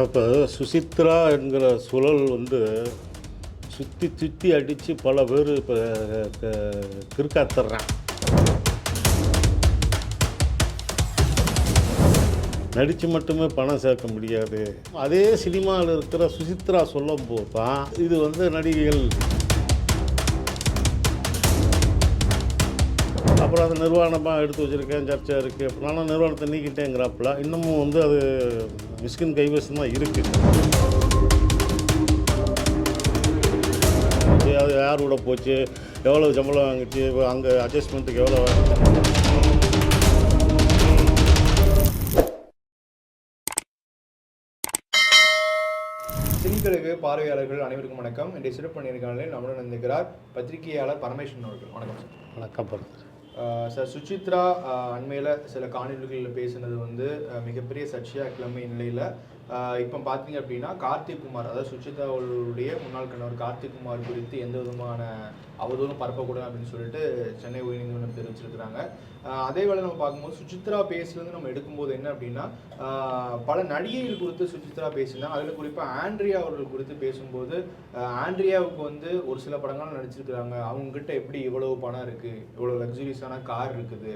இப்போ சுசித்ரா என்கிற சுழல் வந்து சுற்றி சுற்றி அடித்து பல பேர் இப்போ கிறுக்காத்துறான் நடித்து மட்டுமே பணம் சேர்க்க முடியாது. அதே சினிமாவில் இருக்கிற சுசித்ரா சொல்லும் போது தான் இது வந்து நடிகைகள் அப்புறம் அது நிர்வாணமாக எடுத்து வச்சுருக்கேன் சர்ச்சை இருக்குது நானும் நிர்வாணத்தை நீக்கிட்டேங்கிறாப்புல. இன்னமும் வந்து அது மிஸ்கின் கைவசம் தான் இருக்குது அது யார் கூட போச்சு? எவ்வளோ சம்பளம் வாங்கிச்சு? அங்கே அட்ஜஸ்ட்மெண்ட்டுக்கு எவ்வளோ சினிக்கழகு பார்வையாளர்கள் அனைவருக்கும் வணக்கம். இன்றைய சிறப்பு நேர்காணலில் நம்முடன் இருந்திருக்கிறார் பத்திரிகையாளர் பரமேஸ்வரன் அவர்கள். வணக்கம் சார். ஆஹ் சார் சுசித்ரா அண்மையில் சில காணொலிகளில் பேசினது வந்து மிகப்பெரிய சர்ச்சையாக கிளம்பி நிலையில் இப்போ பார்த்தீங்க அப்படின்னா கார்த்திக் குமார் அதாவது சுச்சிதா அவர்களுடைய முன்னாள் கணவர் கார்த்திக் குமார் குறித்து எந்த விதமான அவதூறும் பரப்பக்கூடாது அப்படின்னு சொல்லிட்டு சென்னை உயர்நீதிமன்றம் தெரிவிச்சிருக்கிறாங்க. அதே வேளை நம்ம பார்க்கும்போது சுச்சித்ரா பேசுலேருந்து நம்ம எடுக்கும்போது என்ன அப்படின்னா பல நடிகைகள் குறித்து சுச்சித்ரா பேசியிருந்தாங்க. அதில் குறிப்பாக ஆண்ட்ரியா அவர்கள் குறித்து பேசும்போது ஆண்ட்ரியாவுக்கு வந்து ஒரு சில படங்கள் நடிச்சிருக்கிறாங்க. அவங்ககிட்ட எப்படி இவ்வளவு பணம் இருக்குது இவ்வளோ லக்ஸுரியஸான கார் இருக்குது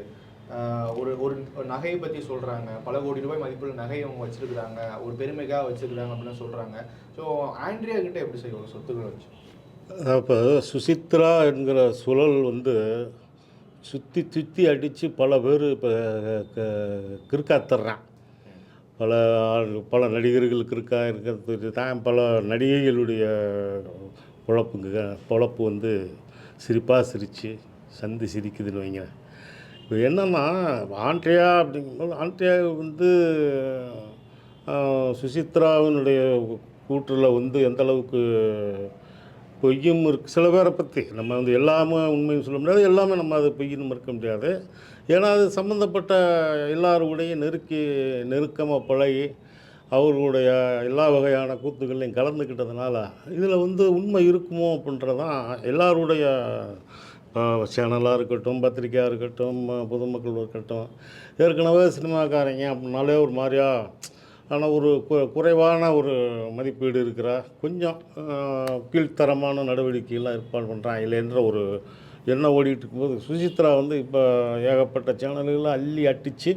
ஒரு ஒரு நகையை பற்றி சொல்கிறாங்க பல கோடி ரூபாய் மதிப்புள்ள நகையை அவங்க வச்சுருக்குறாங்க. ஒரு பெருமைக்காக வச்சுருக்குறாங்க அப்படின்னு சொல்கிறாங்க ஸோ ஆண்ட்ரியா கிட்டே எப்படி செய்வாங்க சொத்துக்களை வச்சு? அப்போ சுசித்ரா என்கிற சுழல் வந்து சுற்றி சுற்றி அடித்து பல பேர் இப்போ கிறுக்காத்துறான். பல பல நடிகர்கள் கிறுக்கா இருக்கிறது தான். பல நடிகைகளுடைய பொழப்புங்க பொழப்பு வந்து சிரிப்பாக சிரித்து சந்தி சிரிக்குதுன்னு வைங்க இப்போ என்னென்னா ஆண்ட்ரியா அப்படிங்கும்போது ஆண்ட்ரியா வந்து சுசித்ராவினுடைய கூற்றில் வந்து எந்த அளவுக்கு பொய்யும் இருக்கு. சில பேரை பற்றி நம்ம வந்து எல்லாமே உண்மையும் சொல்ல முடியாது எல்லாமே நம்ம அது பொய்யும் மறுக்க முடியாது. ஏன்னா அது சம்மந்தப்பட்ட எல்லாருடைய நெருக்கி நெருக்கமாக பழகி அவர்களுடைய எல்லா வகையான கூத்துக்கள்லையும் கலந்துக்கிட்டதுனால இதில் வந்து உண்மை இருக்குமோ அப்படின்றதான் எல்லாருடைய சேனலாக இருக்கட்டும் பத்திரிக்கையாக இருக்கட்டும் பொதுமக்கள் இருக்கட்டும் ஏற்கனவே சினிமாக்காரங்க அப்படின்னாலே ஒரு மாதிரியா ஆனால் ஒரு கு- குறைவான ஒரு மதிப்பீடு இருக்கிற. கொஞ்சம் கீழ்த்தரமான நடவடிக்கைகள்லாம் ஏற்பாடு பண்ணுறாங்க இல்லைன்ற ஒரு எண்ணம் ஓடிட்டு இருக்கும்போது சுசித்ரா வந்து இப்போ ஏகப்பட்ட சேனல்களை அள்ளி அட்டிச்சு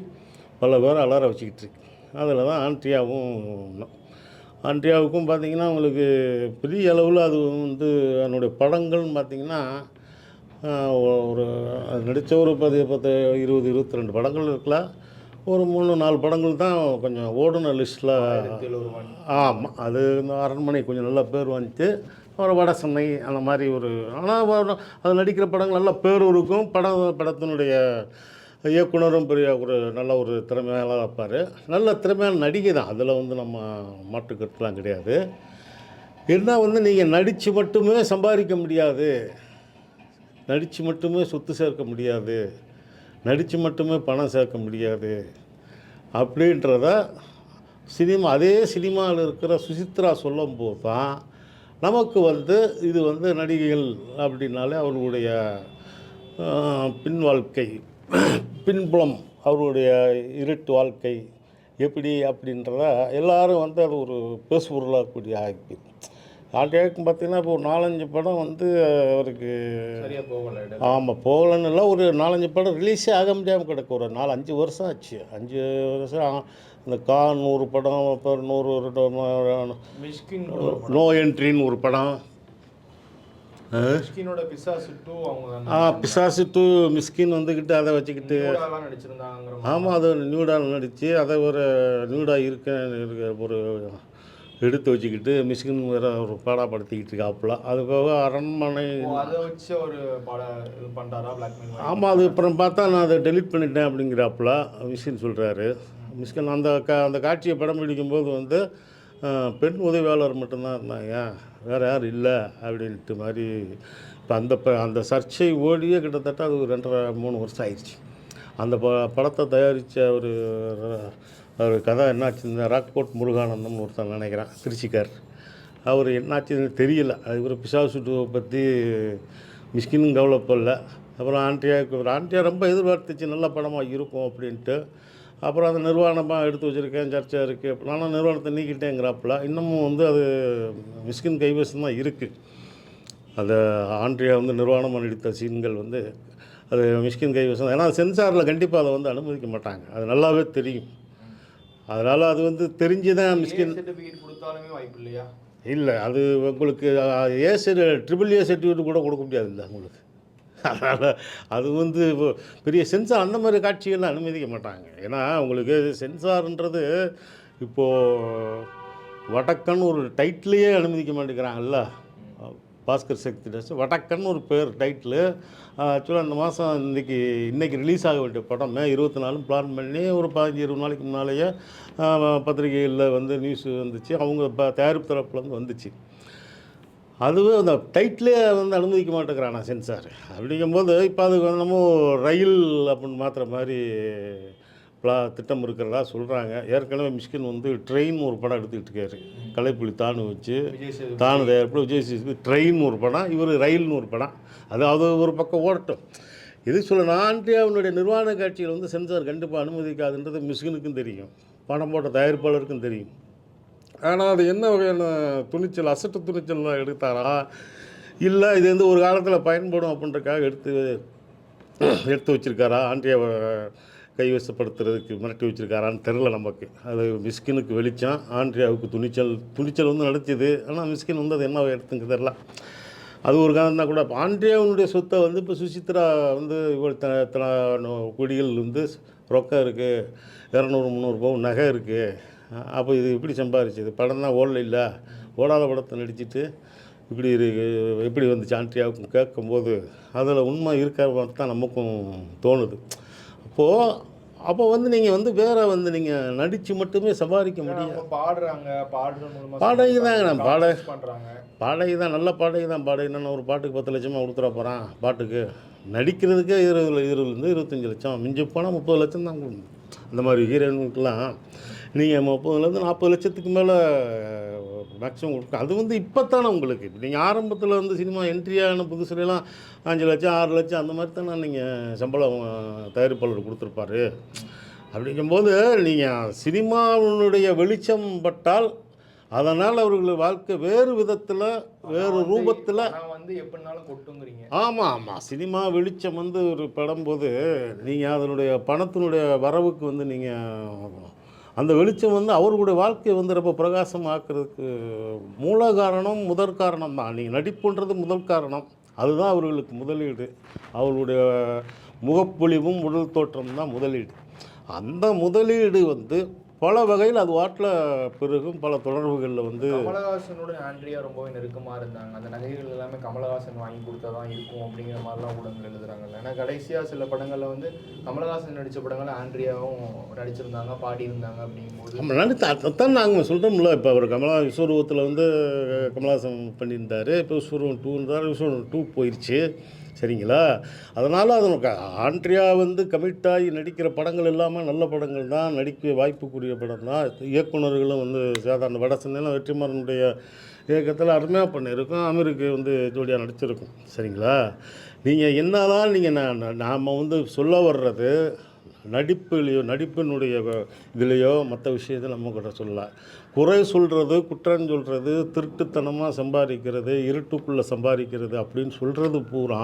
பல பேரை அலற வச்சுக்கிட்டு இருக்கு. அதில் தான் ஆண்ட்ரியாவும் ஒன்றும் ஆண்ட்ரியாவுக்கும் பார்த்திங்கன்னா உங்களுக்கு பெரிய அளவில் அது வந்து அதனுடைய படங்கள்னு பார்த்திங்கன்னா ஒரு அது நடித்த ஒரு பதி பத்து இருபது இருபத்தி ரெண்டு படங்கள் இருக்கலாம். ஒரு மூணு நாலு படங்கள் தான் கொஞ்சம் ஓடுன லிஸ்ட்டில் ஆமாம் அது இந்த அரண்மனை கொஞ்சம் நல்ல பேர் வந்துச்சு அப்புறம் வட சென்னை அந்த மாதிரி ஒரு ஆனால் அது நடிக்கிற படங்கள் நல்ல பேர் இருக்கும். படம் படத்தினுடைய இயக்குனரும் பெரிய ஒரு நல்ல ஒரு திறமையாக இருப்பார். நல்ல திறமையான நடிகை தான். அதில் வந்து நம்ம மாற்றுக்கருத்துலாம் கிடையாது. இருந்தால் வந்து நீங்கள் நடித்து மட்டுமே சம்பாதிக்க முடியாது. நடித்து மட்டுமே சொத்து சேர்க்க முடியாது. நடித்து மட்டுமே பணம் சேர்க்க முடியாது. அப்படின்றத சினிமா அதே சினிமாவில் இருக்கிற சுசித்ரா சொல்லும்போது தான் நமக்கு வந்து இது வந்து நடிகைகள் அப்படின்னாலே அவர்களுடைய பின் வாழ்க்கை பின்புலம் அவருடைய இருட்டு வாழ்க்கை எப்படி அப்படின்றத எல்லாரும் வந்து அது ஒரு பேசுபொருளாக கூடிய ஆகி ஆண்டியாவுக்கும் பார்த்தீங்கன்னா இப்போ ஒரு நாலஞ்சு படம் வந்து அவருக்கு ஆமாம் போகலன்னு இல்லை ஒரு நாலஞ்சு படம் ரிலீஸே ஆக முடியாமல் கிடக்கு. ஒரு நாலு அஞ்சு வருஷம் ஆச்சு. அஞ்சு வருஷம் இந்த கா நூறு படம் அப்புறம் நூறு ஒரு நோ என்ட்ரின்னு ஒரு படம். ஆ? பிசாசு டூ மிஸ்கின் வந்துக்கிட்டு அதை வச்சுக்கிட்டு. ஆமாம் அது நியூடாக நடித்து அதை ஒரு நியூடாக இருக்க ஒரு எடுத்து வச்சுக்கிட்டு மிஸ்கின் வேற ஒரு பாடாப்படுத்திக்கிட்டு இருக்காப்புல அது போக அரண்மனை அதை வச்சு ஒரு பட இது பிளாக்மெயில் ஆமாம் அது அப்புறம் பார்த்தா நான் அதை டெலீட் பண்ணிட்டேன் அப்படிங்கிறாப்புல மிஸ்கின் சொல்கிறாரு மிஸ்கின் அந்த கா அந்த காட்சியை படம் பிடிக்கும்போது வந்து பெண் உதவியாளர் மட்டும்தான் இருந்தாங்க. வேறு யாரும் இல்லை அப்படின்ட்டு மாதிரி இப்போ அந்த ப அந்த சர்ச்சை ஓடியே கிட்டத்தட்ட அது ஒரு ரெண்டரை மூணு வருஷம் ஆயிடுச்சு. அந்த ப படத்தை தயாரித்த ஒரு அவர் கதை என்னாச்சு ராக்போர்ட் முருகானந்தம்னு ஒருத்தன் நினைக்கிறேன் திருச்சிக்கார். அவர் என்னாச்சுன்னு தெரியல. அது இவர் பிசாசுட்டுவை பற்றி மிஸ்கினும் கவலைப்படல அப்புறம் ஆண்டியாவுக்கு ஆண்டியா ரொம்ப எதிர்பார்த்துச்சு நல்ல படமாக இருக்கும் அப்படின்ட்டு. அப்புறம் அதை நிர்வாணமாக எடுத்து வச்சுருக்கேன் சர்ச்சை இருக்குது நானும் நிர்வாணத்தை நீக்கிட்டேங்கிறாப்புல. இன்னமும் வந்து அது மிஸ்கின் கைவசம் தான் இருக்குது அந்த ஆண்ட்ரியா வந்து நிர்வாணம் நடித்த சீன்கள் வந்து அது மிஸ்கின் கைவசம். ஏன்னா சென்சாரில் கண்டிப்பாக அதை வந்து அனுமதிக்க மாட்டாங்க. அது நல்லாவே தெரியும். அதனால் அது வந்து தெரிஞ்சு தான் சர்டிஃபிகேட் கொடுத்தாலுமே வாய்ப்பு இல்லையா? இல்லை அது உங்களுக்கு ஏ ட்ரிபிள் ஏ சர்டிஃபிகேட் கூட கொடுக்க முடியாதுல்ல உங்களுக்கு. அதனால் அது வந்து பெரிய சென்சார் அந்த மாதிரி காட்சிகள்லாம் அனுமதிக்க மாட்டாங்க. ஏன்னா உங்களுக்கு சென்சார்ன்றது இப்போது வடக்கன் ஒரு டைட்டிலையே அனுமதிக்க மாட்டேங்கிறாங்கல்ல. பாஸ்கர் சக்தி டஸ் வடக்கன் ஒரு பேர் டைட்டில் ஆக்சுவலாக இந்த மாதம் இன்றைக்கி இன்றைக்கி ரிலீஸ் ஆக வேண்டிய படம். மே இருபத்தி நாலும் பிளான் பண்ணி ஒரு பதினஞ்சு இருபது நாளைக்கு முன்னாலேயே பத்திரிகைகளில் வந்து நியூஸ் வந்துச்சு. அவங்க ப தயாரிப்பு தரப்புலேருந்து வந்துச்சு. அதுவே அந்த டைட்டிலே வந்து அனுமதிக்க மாட்டேங்கிறானா சென்சார். அப்படிங்கும்போது இப்போ அது வந்து நம்ம ரயில் அப்படின்னு மாற்றுற மாதிரி பிளா திட்டம் இருக்கிறதா சொல்கிறாங்க ஏற்கனவே மிஷ்கின் வந்து ட்ரெயின் ஒரு படம் எடுத்துக்கிட்டு இருக்காரு. கலைப்புலி தானு வச்சு தானு தயாரிப்பில் விஜய் சேதுபதி ட்ரெயின் ஒரு படம் இவர் ரயில்னு ஒரு படம். அது அது ஒரு பக்கம் ஓடட்டும். இது சொல்ல ஆண்ட்ரியாவினுடைய நிர்வாண காட்சிகள் வந்து சென்சார் கண்டிப்பாக அனுமதிக்காதுன்றது மிஸ்கினுக்கும் தெரியும். படம் போட்ட தயாரிப்பாளருக்கும் தெரியும். ஆனால் அது என்ன வகையான துணிச்சல் அசட்டு துணிச்சல் எடுத்தாரா? இல்லை இது வந்து ஒரு காலத்தில் பயன்படும் அப்படின்றக்காக எடுத்து எடுத்து வச்சிருக்காரா? ஆண்ட்ரியாவை கைவசப்படுத்துறதுக்கு மிரட்டி வச்சிருக்காரான்னு தெரில நமக்கு. அது மிஸ்கினுக்கு வெளிச்சம் ஆண்ட்ரியாவுக்கு துணிச்சல் துணிச்சல் வந்து நடத்தியது. ஆனால் மிஸ்கின் வந்து அது என்ன எடுத்துங்க தெரில அது ஒரு காரணம் தான் கூட. இப்போ ஆண்ட்ரியாவுடைய சொத்தை வந்து இப்போ சுசித்ரா வந்து இவ்வளோ த த குடிகள் வந்து ரொக்கம் இருக்குது இரநூறு முந்நூறு பவுன் நகை இருக்குது அப்போ இது எப்படி சம்பாரிச்சது? படம் தான் ஓடல இல்லை? ஓடாத படத்தை நடிச்சுட்டு இப்படி இருக்கு எப்படி வந்துச்சு ஆண்ட்ரியாவுக்கும் கேட்கும்போது அதில் உண்மை இருக்கிற மாதிரி தான் நமக்கும் தோணுது. அப்போது அப்போ வந்து நீங்கள் வந்து வேற வந்து நீங்கள் நடித்து மட்டுமே சம்பாதிக்க அவங்க பாடுறாங்க பாடுறது பாடகி தாங்க, நான். பாட- பண்றாங்க. பாடகி தான் நல்ல பாடகி தான். பாடகினா ஒரு பாட்டுக்கு பத்து லட்சமாக கொடுத்துட போகிறான் பாட்டுக்கு. நடிக்கிறதுக்கே இருபது இருபதுலேருந்து இருபத்தஞ்சி லட்சம். மிஞ்சி போனால் முப்பது லட்சம் தான் கொடுக்கணும். அந்த மாதிரி ஹீரோயினுக்கெலாம் நீங்கள் முப்பதுலேருந்து நாற்பது லட்சத்துக்கு மேலே மேக்ஸிமம் கொடுக்கும் அது வந்து இப்போ தானே உங்களுக்கு. இப்போ நீங்கள் ஆரம்பத்தில் வந்து சினிமா என்ட்ரியான புதுசுலாம் அஞ்சு லட்சம் ஆறு லட்சம் அந்த மாதிரி தானே நீங்கள் சம்பளம் தயாரிப்பாளர் கொடுத்துருப்பாரு. அப்படிங்கும்போது நீங்கள் சினிமாவினுடைய வெளிச்சம் பட்டால் அதனால் அவர்கள் வாழ்க்கை வேறு விதத்தில் வேறு ரூபத்தில் வந்து எப்படினாலும் கொட்டுங்கிறீங்க. ஆமாம் ஆமாம் சினிமா வெளிச்சம் வந்து ஒரு படம் போது நீங்கள் அதனுடைய பணத்தினுடைய வரவுக்கு வந்து நீங்கள் அந்த வெளிச்சம் வந்து அவர்களுடைய வாழ்க்கையை வந்து ரொம்ப பிரகாசமாக்குறதுக்கு மூல காரணம் முதற் காரணம் தான். நீங்கள் நடிப்புன்றது முதல் காரணம். அதுதான் அவர்களுக்கு முதலீடு. அவர்களுடைய முகப்பொலிவும் உடல் தோற்றம் தான் முதலீடு. அந்த முதலீடு வந்து பல வகையில் அது வாட்டில் பெருகும் பல தொடர்புகளில் வந்து கமலஹாசனோட ஆண்ட்ரியா ரொம்பவே நெருக்கமா இருந்தாங்க. அந்த நகைகள் எல்லாமே கமலஹாசன் வாங்கி கொடுத்தா தான் இருக்கும் அப்படிங்கிற மாதிரிலாம் ஊடகங்கள் எழுதுறாங்கல்ல. ஏன்னா கடைசியா சில படங்கள்ல வந்து கமலஹாசன் நடிச்ச படங்கள்ல ஆண்ட்ரியாவும் நடிச்சிருந்தாங்க பாடியிருந்தாங்க அப்படிங்கும்போது நம்ம நடித்த அதைத்தான் நாங்கள் சொல்கிறோம்ல இப்போ அவர் கமலா விஸ்வரூபத்தில் வந்து கமலஹாசன் பண்ணியிருந்தார். இப்போ விஸ்வரூபம் டூ இருந்தார் விஸ்வரூபம் டூ போயிடுச்சு சரிங்களா? அதனால் அது நமக்கு ஆண்ட்ரியா வந்து கமிட் ஆகி நடிக்கிற படங்கள் எல்லாமே நல்ல படங்கள் தான். நடிக்க வாய்ப்புக்குரிய படம் தான். இயக்குனர்களும் வந்து சாதாரண வட வெற்றிமாறனுடைய இயக்கத்தில் அருமையாக பண்ணியிருக்கோம். அமீருக்கு வந்து ஜோடியாக நடிச்சிருக்கும். சரிங்களா? நீங்கள் என்னதான் நீங்கள் நான் நாம் வந்து சொல்ல வர்றது நடிப்புலையோ நடிப்பினுடைய இதுலேயோ மற்ற விஷயத்தை நம்ம கிட்ட சொல்லலாம். குறை சொல்கிறது குற்றம் சொல்கிறது திருட்டுத்தனமாக சம்பாதிக்கிறது இருட்டுக்குள்ளே சம்பாதிக்கிறது அப்படின்னு சொல்கிறது பூரா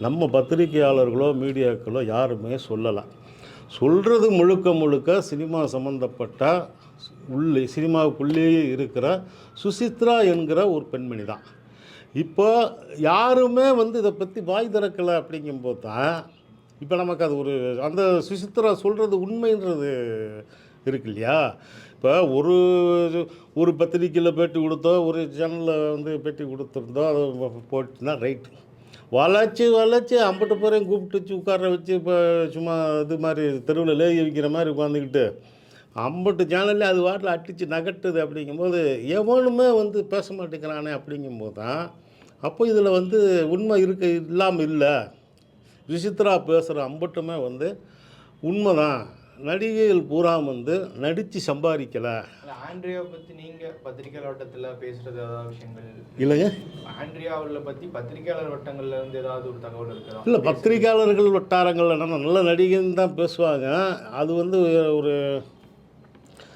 நம்ம பத்திரிகையாளர்களோ மீடியாக்களோ யாருமே சொல்லலை. சொல்கிறது முழுக்க முழுக்க சினிமா சம்மந்தப்பட்ட உள்ளே சினிமாவுக்குள்ளேயே இருக்கிற சுசித்ரா என்கிற ஒரு பெண்மணி தான். இப்போ யாருமே வந்து இதை பற்றி வாய் திறக்கலை அப்படிங்கும்போது தான் இப்போ நமக்கு அது ஒரு அந்த சுசித்ரா சொல்கிறது உண்மைன்றது இருக்கு இல்லையா இப்போ ஒரு ஒரு பத்திரிக்கையில் பேட்டி கொடுத்தோ ஒரு சேனலில் வந்து பேட்டி கொடுத்துருந்தோ அது போட்டுனா ரைட்டு வளைச்சி வளைச்சி அம்பட்டு போகிறேன் கூப்பிட்டு வச்சு உட்கார வச்சு இப்போ சும்மா இது மாதிரி தெருவில் லேகி வைக்கிற மாதிரி உட்காந்துக்கிட்டு அம்பட்டு சேனல்லே அது வாட்டில் அட்டிச்சு நகட்டுது அப்படிங்கும்போது எவனுமே வந்து பேச மாட்டேங்கிறானே அப்படிங்கும்போது தான் அப்போ இதில் வந்து உண்மை இருக்க இல்லாமல் இல்லை. விசித்ரா பேசுகிற அம்பட்டுமே வந்து உண்மை தான் நடிகைகள் பூரா வந்து நடித்து சம்பாதிக்கலை. இல்ல, ஆண்ட்ரியாவை பத்தி நீங்க பத்திரிகையாளர் வட்டத்துல பேசுறது ஏதாவது விஷயங்கள்? இல்லைங்க. ஆண்ட்ரியா அவர்களை பத்தி பத்திரிகையாளர் வட்டங்கள்ல இருந்து ஏதாவது ஒரு தகவல் இருக்குதா இல்லை பத்திரிகையாளர்கள் வட்டாரங்கள் நல்ல நடிகைன்னு தான் பேசுவாங்க. அது வந்து ஒரு ஏதாவது சர்ச்சை இருக்கா அவங்க மேல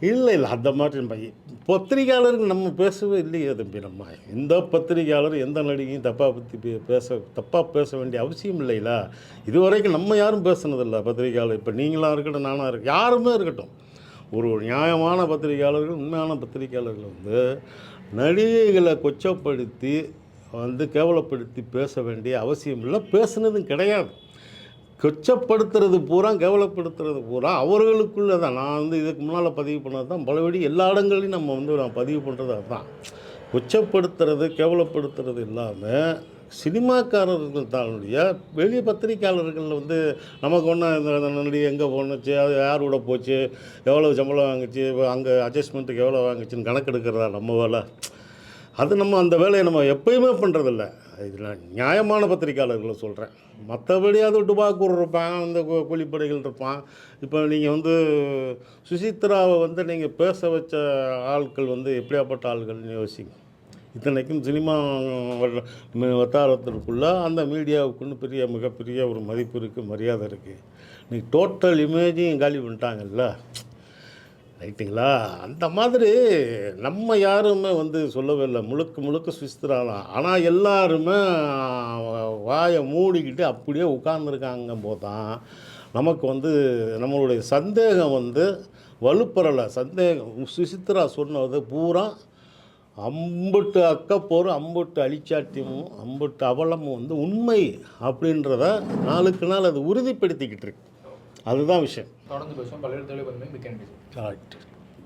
இல்லை இல்லை அந்த மாதிரி நம்ம பத்திரிகையாளர்கள் நம்ம பேசவே இல்லையே தம்பி நம்ம. எந்த பத்திரிகையாளர் எந்த நடிகையும் தப்பாக பற்றி பே- பேச தப்பாக பேச வேண்டிய அவசியம் இல்லைல்ல இது வரைக்கும் நம்ம யாரும் பேசுனதில்ல பத்திரிகையாளர். இப்போ நீங்களாக இருக்கட்டும் நானாக இருக்கட்டும் யாருமே இருக்கட்டும். ஒரு நியாயமான பத்திரிகையாளர்கள் உண்மையான பத்திரிகையாளர்கள் வந்து நடிகைகளை கொச்சப்படுத்தி வந்து கேவலப்படுத்தி பேச வேண்டிய அவசியம் இல்லை. பேசுனதும் கிடையாது. கொச்சப்படுத்துறது பூரா கேவலப்படுத்துறது பூரா அவர்களுக்குள்ளே தான். நான் வந்து இதுக்கு முன்னால் பதிவு பண்ணது தான். பலபடி எல்லா இடங்களையும் நம்ம வந்து நான் பதிவு பண்ணுறது அதுதான். கொச்சப்படுத்துறது கேவலப்படுத்துறது இல்லாமல் சினிமாக்காரர்கள் தானுடைய வெளிய பத்திரிக்கையாளர்கள் வந்து நமக்கு ஒன்றா இந்த நடி எங்கே போணுச்சு அது யார் கூட போச்சு எவ்வளோ சம்பளம் வாங்குச்சு அங்கே அட்ஜஸ்ட்மெண்ட்டுக்கு எவ்வளோ வாங்குச்சுன்னு கணக்கெடுக்கிறதா நம்ம வேலை? அது நம்ம அந்த வேலையை நம்ம எப்பயுமே பண்ணுறதில்ல இதில் நியாயமான பத்திரிக்கையாளர்களை சொல்கிறேன். மற்றபடி அது டுபாக்கூர் இருப்பான் அந்த கூலிப்படைகள் இருப்பான். இப்போ நீங்கள் வந்து சுசித்ராவை வந்து நீங்கள் பேச வச்ச ஆட்கள் வந்து எப்படியாப்பட்ட ஆள்கள்னு யோசிங்க. இத்தனைக்கும் சினிமா வட்டாரத்திற்குள்ளே அந்த மீடியாவுக்குன்னு பெரிய மிகப்பெரிய ஒரு மதிப்பு இருக்குது மரியாதை இருக்குது. நீ டோட்டல் இமேஜையும் காலி பண்ணிட்டாங்கல்ல? ரைட்டுங்களா? அந்த மாதிரி நம்ம யாருமே வந்து சொல்லவே இல்லை. முழுக்க முழுக்க சுஸ்திராலாம் ஆனால் எல்லாருமே வாயை மூடிக்கிட்டு அப்படியே உட்கார்ந்துருக்காங்க போதான் நமக்கு வந்து நம்மளுடைய சந்தேகம் வந்து வலுப்பெறலை. சந்தேகம் சுசித்ரா சொன்னது பூரா அம்புட்டு அக்கப்போரும் அம்புட்டு அழிச்சாட்டியமும் அம்புட்டு அவலமும் வந்து உண்மை அப்படின்றத நாளுக்கு நாள் அது உறுதிப்படுத்திக்கிட்டு இருக்கு. அதுதான் விஷயம். தொடர்ந்து பேசுவோம். பல்வேறு கரெக்ட்